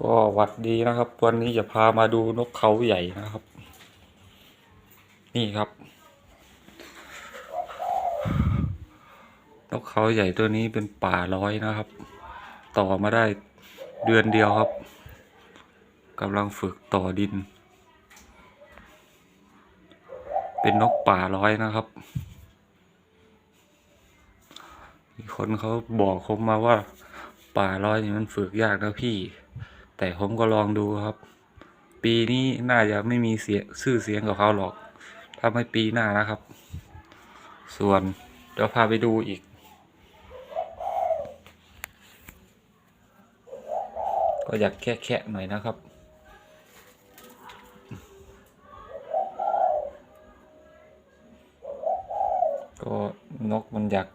ก็หวัดดีนะครับ วันนี้จะพามาดูนกเขาใหญ่นะครับ นี่ครับ นกเขาใหญ่ตัวนี้เป็นป่าร้อยนะครับ ต่อมาได้เดือนเดียวครับกำลังฝึกต่อดิน เป็นนกป่าร้อยนะครับมีคนเขาบอกผมมาว่าป่าร้อยนี่มันฝึกยากนะพี่ แต่ผมก็ลองดูครับ ปีนี้น่าจะไม่มีเสียชื่อเสียงกับเขาหรอกถ้าไม่ปีหน้านะครับ ส่วนเดี๋ยวพาไปดูอีก ก็อยากแค่ๆหน่อยนะครับก็นกมันอยาก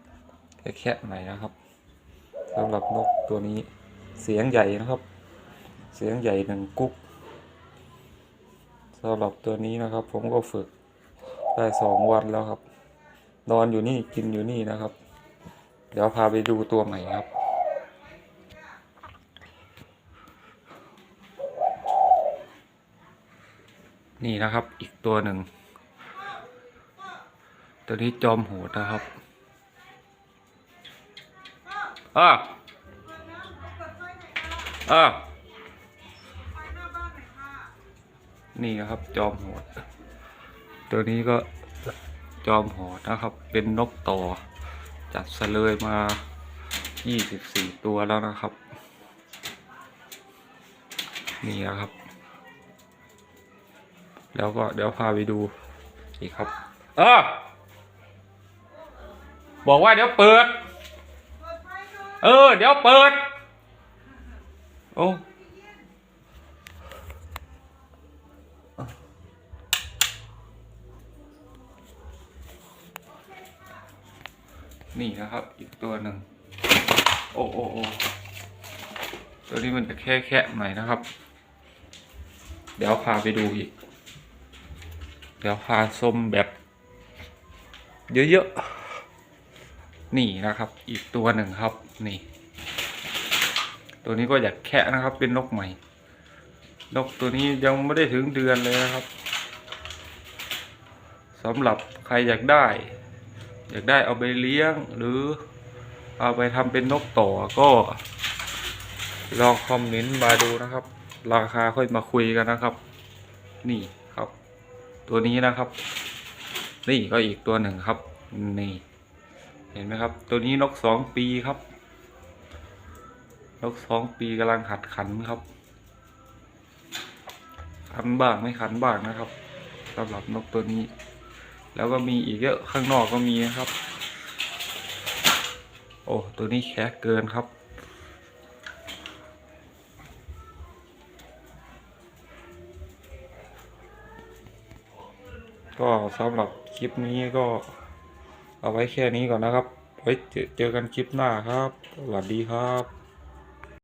แค่ๆหน่อยนะครับสำหรับนกตัวนี้เสียงใหญ่นะครับ เสียงใหญ่หนึ่งกุ๊กสำหรับตัวนี้นะครับ ผมก็ฝึกได้สองวันแล้วครับ นอนอยู่นี่กินอยู่นี่นะครับ เดี๋ยวพาไปดูตัวใหม่ครับนี่นะครับอีกตัวหนึ่ง ตัวนี้จอมโหดนะครับอะอะ นี่นะครับ จอมโหดตัวนี้ก็จอมโหดนะครับ เป็นนกต่อ จัดเสลยมา 24 ตัวแล้วนะครับ นี่นะครับ แล้วก็เดี๋ยวพาไปดูอีกครับ เออ บอกว่าเดี๋ยวเปิด เออ เดี๋ยวเปิด โอ้ นี่นะครับ อีกตัวหนึ่งโอ้โอ้โอ้ตัวนี้มันจะแค่แค่หน่อยนะครับ เดี๋ยวพาไปดูอีก เดี๋ยวพาชมแบบ เยอะๆ นี่นะครับ อีกตัวหนึ่งครับ นี่ ตัวนี้ก็อยากแคะนะครับ เป็นนกใหม่ นกตัวนี้ยังไม่ได้ถึงเดือนเลยนะครับสำหรับใครอยากได้ อยากได้เอาไปเลี้ยงหรือเอาไปทำเป็นนกต่อก็ ลองคอมเมนต์มาดูนะครับ ราคาค่อยมาคุยกันนะครับ นี่ครับ ตัวนี้นะครับ นี่ก็อีกตัวหนึ่งครับ นี่เห็นไหมครับ ตัวนี้นกสองปีครับ นกสองปีกำลังหัดขันครับ ขันบ้างไม่ขันบ้างนะครับสำหรับนกตัวนี้ แล้วก็มีอีกเยอะข้างนอกก็มีครับ โอ้ตัวนี้แค่เกินครับ ก็สำหรับคลิปนี้ก็เอาไว้แค่นี้ก่อนนะครับ ไว้เจอกันคลิปหน้าครับ สวัสดีครับ